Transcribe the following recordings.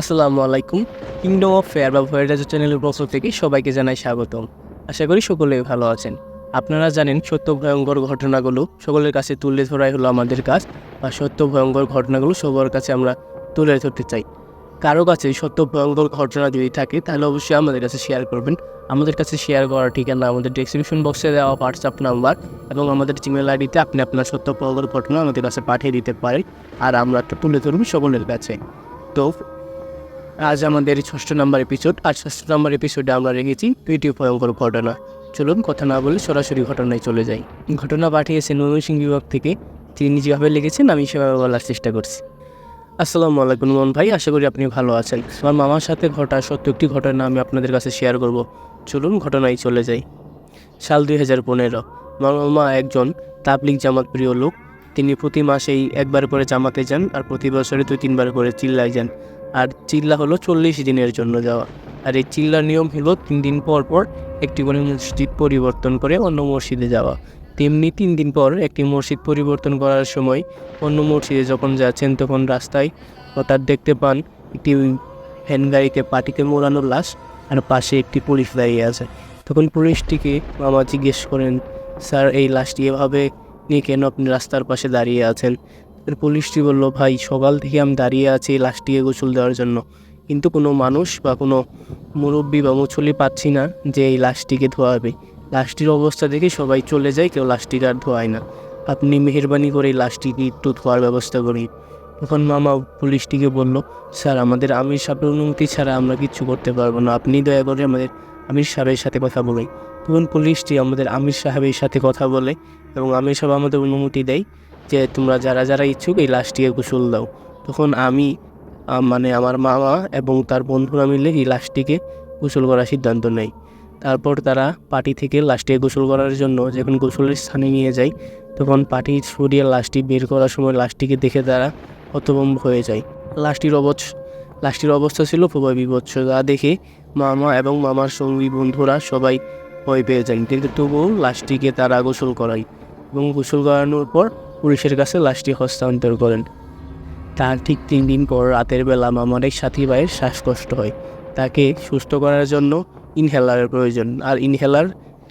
আসসালামু আলাইকুম। Kingdom of fair বা ভয়েরাজ চ্যানেলের পক্ষ থেকে সবাইকে জানাই স্বাগতম। আশা করি সকলেই ভালো আছেন। আপনারা জানেন সত্য ভয়ঙ্কর ঘটনাগুলো সকলের কাছে তুলে ধরাই হলো আমাদের কাজ বা সত্য ভয়ঙ্কর ঘটনাগুলো সবার কাছে আমরা তুলে ধরতে চাই। কারও কাছে সত্য ভয়ঙ্কর ঘটনা যদি থাকে, তাহলে অবশ্যই আমাদের কাছে শেয়ার করবেন। আমাদের কাছে শেয়ার করার ঠিকানা আমাদের ডিসক্রিপশন বক্সে দেওয়া হোয়াটসঅ্যাপ নাম্বার এবং আমাদের জিমেল আইডিতে আপনি আপনার সত্য ভয়ঙ্কর ঘটনা আমাদের কাছে পাঠিয়ে দিতে পারেন। আর আমরা তুলে ধরব সকলের কাছে। তো আজ আমাদের ষষ্ঠ নম্বর এপিসোড আর ষষ্ঠ নম্বর এপিসোডে আমরা রেখেছি দুইটি ভয়ঙ্কর ঘটনা। চলুন কথা না বলে সরাসরি ঘটনায় চলে যাই। ঘটনা পাঠিয়েছেন ময়মনসিংহ বিভাগ থেকে। তিনি যেভাবে লিখেছেন, আমি সেভাবে বলার চেষ্টা করছি। আসসালামু আলাইকুম মোহন ভাই, আশা করি আপনি ভালো আছেন। আমার মামার সাথে ঘটা সত্য একটি ঘটনা আমি আপনাদের কাছে শেয়ার করব। চলুন ঘটনায় চলে যাই। সাল দুই হাজার পনেরো আমার মামা একজন তাবলিক জামাত প্রিয় লোক। তিনি প্রতি মাসেই একবার করে জামাতে যান, আর প্রতি বছরে দুই তিনবার করে চিল্লায় যান। আর চিল্লা হলো চল্লিশ দিনের জন্য যাওয়া। আর এই চিল্লার নিয়ম হলো তিন দিন পর পর একটি করে মসজিদ পরিবর্তন করে অন্য মসজিদে যাওয়া। তেমনি তিন দিন পর একটি মসজিদ পরিবর্তন করার সময় অন্য মসজিদে যখন যাচ্ছেন তখন রাস্তায় হঠাৎ দেখতে পান একটি ভ্যান গাড়িতে পাটিতে মোড়ানো লাশ আর পাশে একটি পুলিশ দাঁড়িয়ে আছে। তখন পুলিশটিকে মামা জিজ্ঞেস করেন, স্যার, এই লাশটি এভাবে নিয়ে কেন আপনি রাস্তার পাশে দাঁড়িয়ে আছেন? পুলিশটি বলল, ভাই, সকাল থেকে আমি দাঁড়িয়ে আছি লাশটিকে গোসল দেওয়ার জন্য। কিন্তু কোনো মানুষ বা কোনো মুরব্বী বা মুছলি পাচ্ছি না যে এই লাশটিকে ধোয়াবে। লাশটির অবস্থা দেখে সবাই চলে যায়, কেউ লাশটিকে আর ধোয়ায় না। আপনি মেহরবানি করে এই লাশটিকে একটু ধোয়ার ব্যবস্থা করি তখন মামা পুলিশটিকে বলল, স্যার, আমাদের আমির সাহেবের অনুমতি ছাড়া আমরা কিচ্ছু করতে পারব না। আপনি দয়া করে আমাদের আমির সাহেবের সাথে কথা বলেন। তখন পুলিশটি আমাদের আমির সাহেবের সাথে কথা বলে এবং আমির সাহেব আমাদের অনুমতি দেয়। যে তোমরা যারা যারা ইচ্ছুক এই লাশটিকে গোসল দাও। তখন আমি মানে আমার মামা এবং তার বন্ধুরা মিলে এই লাশটিকে গোসল করার সিদ্ধান্ত নেয় তারপর তারা পার্টি থেকে লাশটিকে গোসল করার জন্য যখন গোসলের স্থানে নিয়ে যায়, তখন পার্টি সরিয়ে লাশটি বের করার সময় লাশটিকে দেখে তারা হতভম্ব হয়ে যায়। লাশটির অবচ, লাশটির অবস্থা ছিল খুবই বিভৎস। যা দেখে মামা এবং মামার সঙ্গী বন্ধুরা সবাই ভয় পেয়ে যায়। কিন্তু তবুও লাশটিকে তারা গোসল করায় এবং গোসল করানোর পর পুলিশের কাছে লাশটি হস্তান্তর করেন। তার ঠিক তিন দিন পর রাতের বেলা মামারের সাথী ভাইয়ের শ্বাসকষ্ট হয়। তাকে সুস্থ করার জন্য ইনহেলারের প্রয়োজন, আর ইনহেলার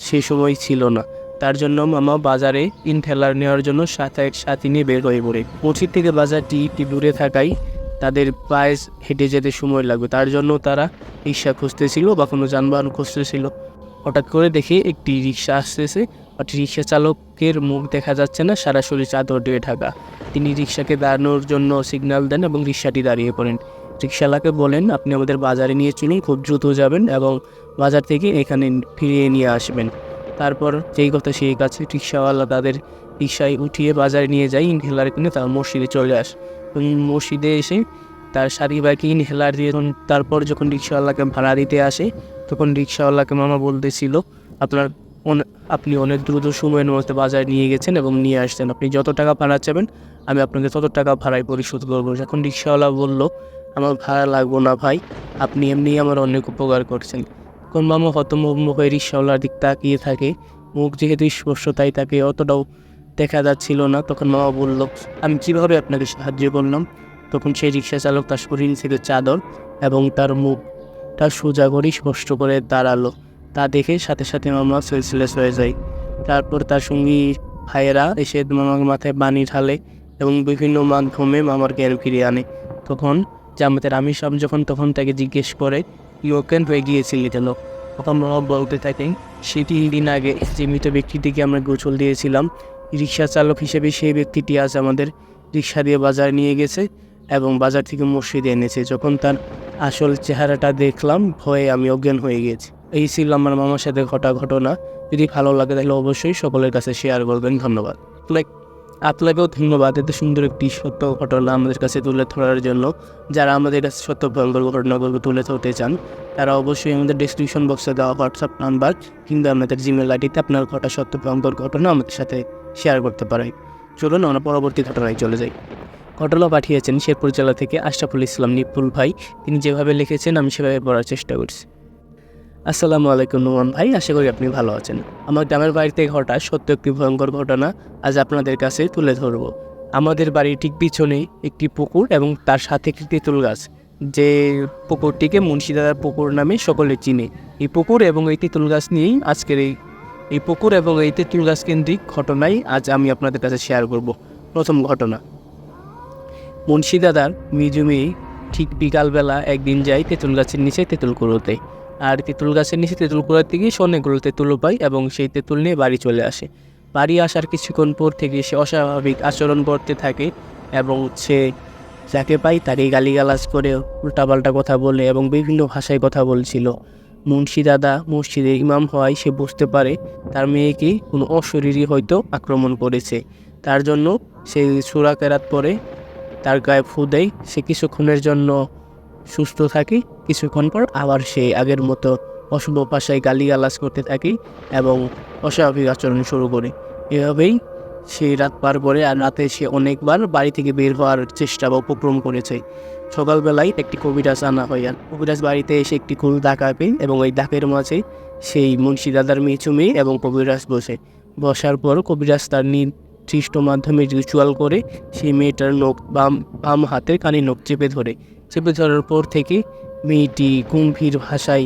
সে সময় ছিল না। তার জন্য মামা বাজারে ইনহেলার নেওয়ার জন্য সাথে সাথী নিয়ে বের হয়ে পড়ে। মসজিদ থেকে বাজারটি একটি দূরে থাকায় তাদের প্রায় হেঁটে যেতে সময় লাগবে। তার জন্য তারা রিক্সা খুঁজতেছিল বা কোনো যানবাহন খুঁজতেছিল। হঠাৎ করে দেখে একটি রিক্সা আসতেছে। বাট রিক্সা চালকের মুখ দেখা যাচ্ছে না সরাসরি চাদর দিয়ে ঢাকা। তিনি রিক্সাকে দাঁড়ানোর জন্য সিগন্যাল দেন এবং রিক্সাটি দাঁড়িয়ে পড়েন। রিক্সাওয়ালাকে বলেন, আপনি আমাদের বাজারে নিয়ে চলুন, খুব দ্রুত যাবেন এবং বাজার থেকে এখানে ফিরিয়ে নিয়ে আসবেন। তারপর যেই কথা সেই কাছে রিক্সাওয়ালা তাদের রিক্সায় উঠিয়ে বাজারে নিয়ে যায়। ইনহেলার কিনে তার মসজিদে চলে আসে। মসজিদে এসে তার সারি বাইকে ইনহেলার দিয়ে তারপর যখন রিক্সাওয়ালাকে ভাড়া দিতে আসে তখন রিক্সাওয়ালাকে মামা বলতেছিল, আপনার আপনি অনেক দ্রুত সময়ের মধ্যে বাজারে নিয়ে গেছেন এবং নিয়ে আসছেন। আপনি যত টাকা ভাড়া চাবেন, আমি আপনাকে তত টাকা ভাড়ায় পরিশোধ করব। যখন রিক্সাওয়ালা বলল, আমার ভাড়া লাগবো না ভাই, আপনি এমনিই আমার অনেক উপকার করছেন। কোন মামা হতমম্ব হয়ে রিক্সাওয়ালার দিক তাকিয়ে থাকে। মুখ যেহেতু স্পষ্ট, তাই তাকে অতটাও দেখা যাচ্ছিল না। তখন মামা বলল, আমি কীভাবে আপনাকে সাহায্য করলাম? তখন সেই রিক্সা চালক তার শরীর থেকে চাদর এবং তার মুখটা সোজা করে স্পষ্ট করে দাঁড়াল। তা দেখে সাথে সাথে মামা সেলসিলেস হয়ে যায়। তারপর তার সঙ্গী ভাইয়েরা এসে মামার মাথায় পানি ঢালে এবং বিভিন্ন মাধ্যমে মামার জ্ঞান ফিরিয়ে আনে। তখন জামাতের আমির সাহেব যখন তখন তাকে জিজ্ঞেস করে ইউকেন হয়ে গিয়েছিলি কেন তখন মামা বলতে থাকেন সে তিন দিন আগে যে মৃত ব্যক্তিটিকে আমরা গোসল দিয়েছিলাম, রিক্সা চালক হিসেবে সেই ব্যক্তিটি আজ আমাদের রিক্সা দিয়ে বাজার নিয়ে গেছে এবং বাজার থেকে মসজিদে এনেছে। যখন তার আসল চেহারাটা দেখলাম, ভয়ে আমি অজ্ঞান হয়ে গেছি। এই ছিল আমার মামার সাথে ঘটা ঘটনা। যদি ভালো লাগে তাহলে অবশ্যই সকলের কাছে শেয়ার করবেন। ধন্যবাদ। লাইক আপনাকেও ধন্যবাদ এত সুন্দর একটি সত্য ঘটনা আমাদের কাছে তুলে ধরার জন্য। যারা আমাদের কাছে সত্য ভয়ঙ্কর ঘটনাগুলো তুলে ধরতে চান, তারা অবশ্যই আমাদের ডিসক্রিপশন বক্সে দেওয়া হোয়াটসঅ্যাপ নাম্বার কিংবা আমাদের জিমেল আইডিতে আপনার ঘটা সত্য ভয়ঙ্কর ঘটনা আমাদের সাথে শেয়ার করতে পারেন। চলুন আমরা পরবর্তী ঘটনায় চলে যাই। ঘটনা পাঠিয়েছেন শেরপুর জেলা থেকে আশরাফুল ইসলাম নিপুল ভাই। তিনি যেভাবে লিখেছেন, আমি সেভাবে পড়ার চেষ্টা করছি। আসসালামু আলাইকুম নোমান ভাই, আশা করি আপনি ভালো আছেন। আমার গ্রামের বাড়িতে ঘটা সত্য একটি ভয়ঙ্কর ঘটনা, আজ আপনাদের কাছে তুলে ধরব। আমাদের বাড়ির ঠিক পিছনে একটি পুকুর এবং তার সাথে একটি তেঁতুল গাছ, যে পুকুরটিকে মুন্সিদাদার পুকুর নামে সকলে চিনে। এই পুকুর এবং এই তেঁতুল গাছ নিয়েই আজকের এই এই পুকুর এবং এই তেঁতুল গাছ কেন্দ্রিক ঘটনাই আজ আমি আপনাদের কাছে শেয়ার করব। প্রথম ঘটনা মুন্সিদাদার মিজুমি ঠিক বিকালবেলা একদিন যাই তেঁতুল গাছের নিচে তেঁতুল কুড়োতে। আর তেঁতুল গাছের নিচে তেঁতুল কুড়াতে গিয়ে সে অনেকগুলো তেঁতুলও পায় এবং সেই তেঁতুল নিয়ে বাড়ি চলে আসে। বাড়ি আসার কিছুক্ষণ পর থেকে সে অস্বাভাবিক আচরণ করতে থাকে এবং সে যাকে পাই তাকে গালিগালাজ করে, উল্টাপাল্টা কথা বলে এবং বিভিন্ন ভাষায় কথা বলছিল। মুন্সি দাদা মসজিদে ইমাম হওয়ায় সে বুঝতে পারে তার মেয়েকে কোনো অশরীরই হয়তো আক্রমণ করেছে। তার জন্য সে সুরা কেরাত পরে তার গায়ে ফু দেয় সে কিছুক্ষণের জন্য সুস্থ থাকে, কিছুক্ষণ পর আবার সে আগের মতো অশুভ ভাষায় গালিগালাজ করতে থাকে এবং অস্বাভাবিক আচরণ শুরু করে। এভাবেই সে রাত পার করে আর রাতে সে অনেকবার বাড়ি থেকে বের হওয়ার চেষ্টা বা উপক্রম করেছে। সকালবেলায় একটি কবিরাজ আনা হয় আর কবিরাজ বাড়িতে এসে একটি কুল ডাকা পেয়ে এবং ওই ডাকের মাঝে সেই মুন্সি দাদার মেয়ে মেয়ে এবং কবিরাজ বসে। বসার পর কবিরাজ তার নির্দিষ্ট মাধ্যমে রিচুয়াল করে সেই মেয়েটার নখ বাম বাম হাতের কানে নখ চেপে ধরে। চেপে ধরার পর থেকে মেয়েটি গম্ভীর ভাষায়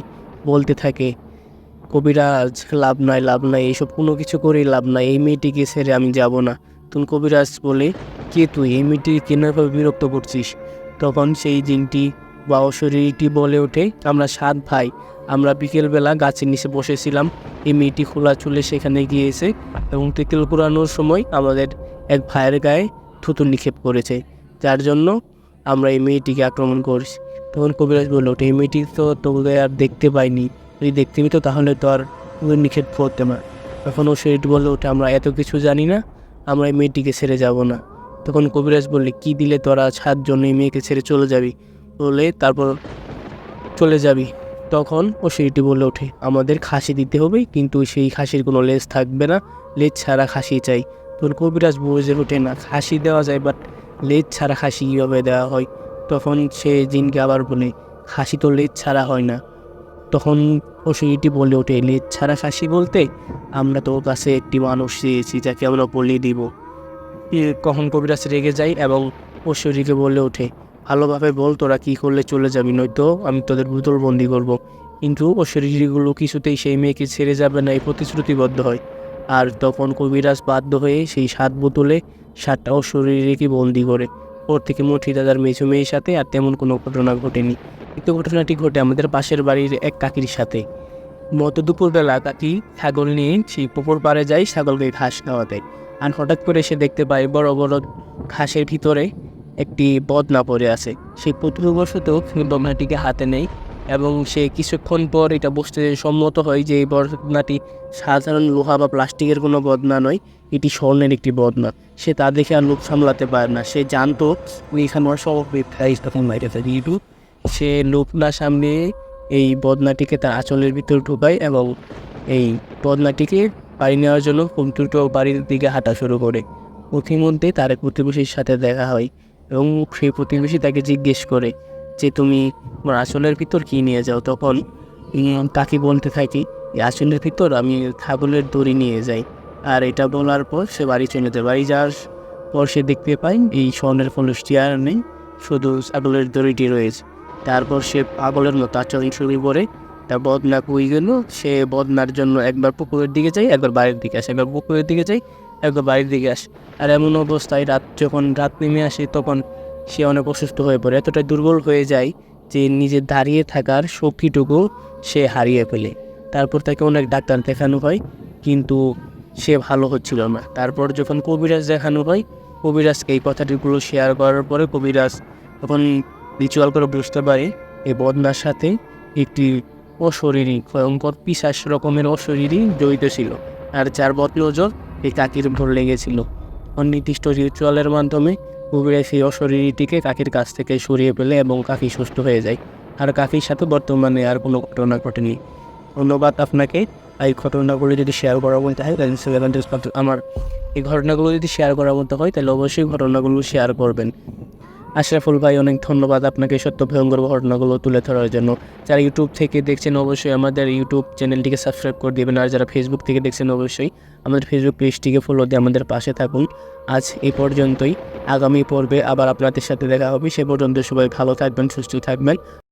বলতে থাকে, কবিরাজ, লাভ নাই লাভ নাই এইসব কোনো কিছু করেই লাভ নাই, এই মেয়েটিকে ছেড়ে আমি যাব না। তখন কবিরাজ বলে, কে তুই? এই মেয়েটিকে কেনাভাবে বিরক্ত করছিস? তখন সেই দিনটি বা অশরীরটি বলে ওঠে, আমরা সাত ভাই, আমরা বিকেলবেলা গাছের নিচে বসেছিলাম এই মেয়েটি খোলা চুলে সেখানে গিয়েছে এবং তেঁতুল কুড়ানোর সময় আমাদের এক ভাইয়ের গায়ে থুতু নিক্ষেপ করেছে। যার জন্য আমরা এই মেয়েটিকে আক্রমণ করছি। তখন কবিরাজ বলল এই মেয়েটি তো তোকে আর দেখতে পাইনি। যদি দেখতে পেতো তাহলে তো আর নিক্ষেপ করতে না তখন ও সেটি বলল ওঠে আমরা এত কিছু জানি না, আমরা এই মেয়েটিকে ছেড়ে যাব না। তখন কবিরাজ বললে, কি দিলে তোরা সাতজন এই মেয়েকে ছেড়ে চলে যাবি? বলে তারপর চলে যাবি। তখন ও সেইটি বলে ওঠে, আমাদের খাসি দিতে হবে, কিন্তু সেই খাসির কোনো লেজ থাকবে না, লেজ ছাড়া খাসি চাই। তখন কবিরাজ বুঝে ওঠে না, খাসি দেওয়া যায় বাট লেজ ছাড়া খাসি কীভাবে দেওয়া হয়? তখন সে জিনকে আবার বলে, খাসি তো লেজ ছাড়া হয় না। তখন ও সেইটি বলে ওঠে, লেজ ছাড়া খাসি বলতে আমরা তোর কাছে একটি মানুষ চেয়েছি, যাকে আমরা বলে দিব। কখন কবিরাজ রেগে যায় এবং ঐশ্বরীকে বলে ওঠে ভালোভাবে বল তোরা কী করলে চলে যাবি, নয়তো আমি তোদের বোতল বন্দি করব। কিন্তু ঐশ্বরীগুলো কিছুতেই সেই মেয়েকে ছেড়ে যাবে না, এই প্রতিশ্রুতিবদ্ধ হয়। আর তখন কবিরাজ বাধ্য হয়ে সেই সাত বোতলে সাতটা ঐশ্বরীকে বন্দি করে। ওর থেকে মুঠি দাদার মেঝো মেয়ের সাথে আর তেমন কোনো ঘটনা ঘটেনি। কিন্তু ঘটনাটি ঘটে আমাদের পাশের বাড়ির এক কাকির সাথে। মতো দুপুরবেলা কাকি ছাগল নিয়ে সেই পুকুর পাড়ে যায়, ছাগলকে ঘাস খাওয়াতে। আর হঠাৎ করে সে দেখতে পায় বড় বড় ঘাসের ভিতরে একটি বদনা পড়ে আছে। সেই প্রতিবশত বদনাটিকে হাতে নেই এবং সে কিছুক্ষণ পর এটা বুঝতে সম্মত হয় যে এই বদনাটি সাধারণ লোহা বা প্লাস্টিকের কোনো বদনা নয়, এটি স্বর্ণের একটি বদনা। সে তা দেখে আর লোভ সামলাতে পারে না। সে জানতো ওইখানে সব তখন বাইরে থাকে কিন্তু সে লোভ না সামনে এই বদনাটিকে তার আঁচলের ভিতর ঢুকায় এবং এই বদনাটিকে বাড়ি নেওয়ার জন্য কম্পিউটার বাড়ির দিকে হাঁটা শুরু করে। পথিমধ্যে তার এক প্রতিবেশীর সাথে দেখা হয়। এবং সেই প্রতিবেশী তাকে জিজ্ঞেস করে যে, তুমি আঁচলের ভিতর কী নিয়ে যাও? তখন তাকে বলতে থাকি এই আঁচলের ভিতর আমি ছাগলের দড়ি নিয়ে যাই। আর এটা বলার পর সে বাড়ি চলে যায়। বাড়ি যাওয়ার পর সে দেখতে পায়, এই স্বর্ণের ফলসটি আর নেই, শুধু ছাগলের দড়িটি রয়েছে। তারপর সে পাগলের মতো আচরণ শুরু করে তার বদনা কুই গেল? সে বদনার জন্য একবার পুকুরের দিকে যায়, একবার বাড়ির দিকে আসে। একবার পুকুরের দিকে যায় একবার বাড়ির দিকে আসে। আর এমন অবস্থায় রাত যখন রাত নেমে আসে, তখন সে অনেক অসুস্থ হয়ে পড়ে। এতটাই দুর্বল হয়ে যায় যে নিজের দাঁড়িয়ে থাকার শক্তিটুকু সে হারিয়ে ফেলে। তারপর তাকে অনেক ডাক্তার দেখানো হয়, কিন্তু সে ভালো হচ্ছিল না। তারপর যখন কবিরাজ দেখানো হয়, কবিরাজকে এই কথাটিগুলো শেয়ার করার পরে কবিরাজ তখন রিচুয়াল করে বুঝতে পারে এই বদনার সাথে একটি অশরীরী, ভয়ঙ্কর পিসাস রকমের অশরীরী জড়িত ছিল। আর যার বদনজর এই কাকির ভোর লেগেছিল। অনির্দিষ্ট রিচুয়ালের মাধ্যমে কুকুরের সেই অশরীরীটিকে কাকির কাছ থেকে সরিয়ে ফেলে এবং কাকি সুস্থ হয়ে যায়। আর কাকির সাথে বর্তমানে আর কোনো ঘটনা ঘটেনি। ধন্যবাদ আপনাকে। এই ঘটনাগুলো যদি শেয়ার করার মতো হয়, তাহলে আমার এই ঘটনাগুলো যদি শেয়ার করার মতো হয়, তাহলে অবশ্যই ঘটনাগুলো শেয়ার করবেন। আশরাফুল ভাই, অনেক ধন্যবাদ আপনাকে সত্য ভয়ঙ্কর ঘটনাগুলো তুলে ধরার জন্য। যারা ইউটিউব থেকে দেখছেন, অবশ্যই আমাদের ইউটিউব চ্যানেলটিকে সাবস্ক্রাইব করে দেবেন। আর যারা ফেসবুক থেকে দেখছেন, অবশ্যই আমাদের ফেসবুক পেজটিকে ফলো দিয়ে আমাদের পাশে থাকুন। আজ এ পর্যন্তই। আগামী পর্বে আবার আপনাদের সাথে দেখা হবে। সে পর্যন্ত সবাই ভালো থাকবেন, সুস্থ থাকবেন।